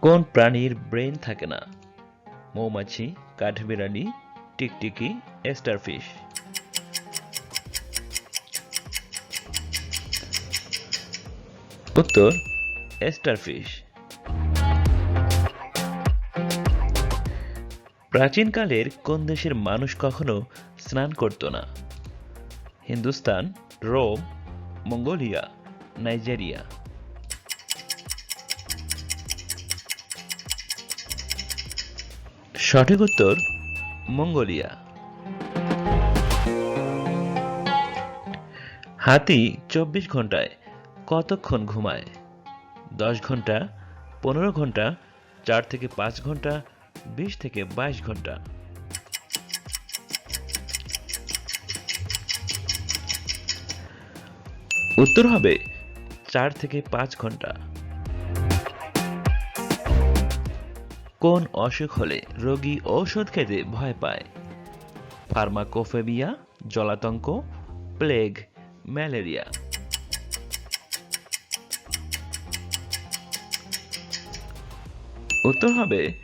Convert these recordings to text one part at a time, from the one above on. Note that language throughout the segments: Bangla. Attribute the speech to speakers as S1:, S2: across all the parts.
S1: কোন প্রাণীর ব্রেন থাকে না? মৌমাছি, কাঠবিড়ালি, টিকটিকি, স্টারফিশ। উত্তর, স্টারফিশ। প্রাচীনকালের কোন দেশের মানুষ কখনো স্নান করত না? Hindustan, Rome, Mongolia, Nigeria. সঠিক উত্তর মঙ্গোলিয়া। হাতি চব্বিশ ঘন্টায় কতক্ষণ ঘুমায়? দশ ঘণ্টা পনেরো ঘণ্টা চার থেকে পাঁচ ঘণ্টা বিশ থেকে বাইশ ঘণ্টা উত্তর হবে চার থেকে পাঁচ ঘণ্টা কোন অসুখ হলে রোগী ঔষধ খেতে ভয় পায়? ফার্মাকোফেবিয়া, জলাতঙ্ক, প্লেগ, ম্যালেরিয়া। উত্তর হবে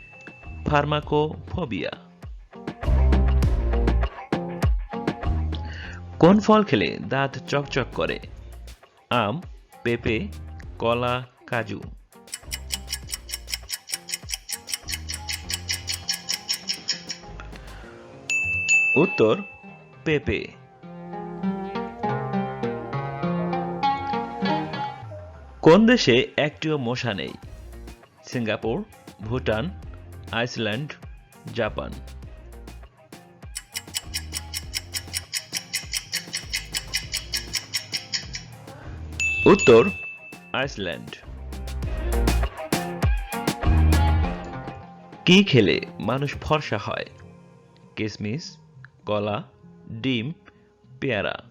S1: ফার্মাকোফোবিয়া। কোন ফল খেলে দাঁত চকচক করে? আম, পেঁপে, কলা, কাজু। উত্তর, পেপে। কোন দেশে একটিও মশা নেই? Singapore, Bhutan, Iceland, Japan. উত্তর, আইসল্যান্ড। কি খেলে মানুষ ফর্সা হয়? কিসমিস কলা ডিম, পেয়ারা।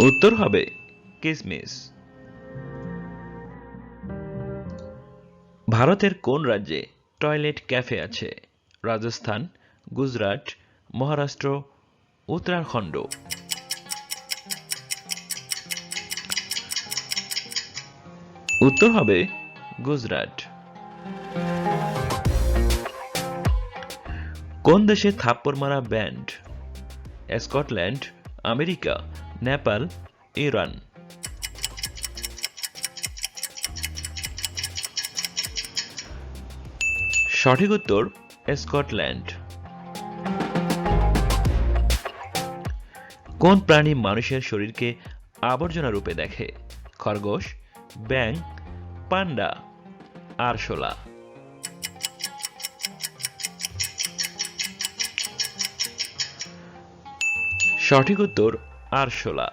S1: উত্তর হবে কিসমিস। ভারতের কোন রাজ্যে টয়লেট ক্যাফে আছে? রাজস্থান, গুজরাট, মহারাষ্ট্র, উত্তরাখণ্ড। উত্তর হবে গুজরাট। কোন দেশে থাপ্পড় মারা banned? Scotland, America, Nepal, Iran. সঠিক উত্তর, স্কটল্যান্ড। কোন প্রাণী মানুষের শরীরকে আবর্জনা রূপে দেখে? খরগোশ ব্যাং পান্ডা আরশোলা সঠিক উত্তর আরশোলা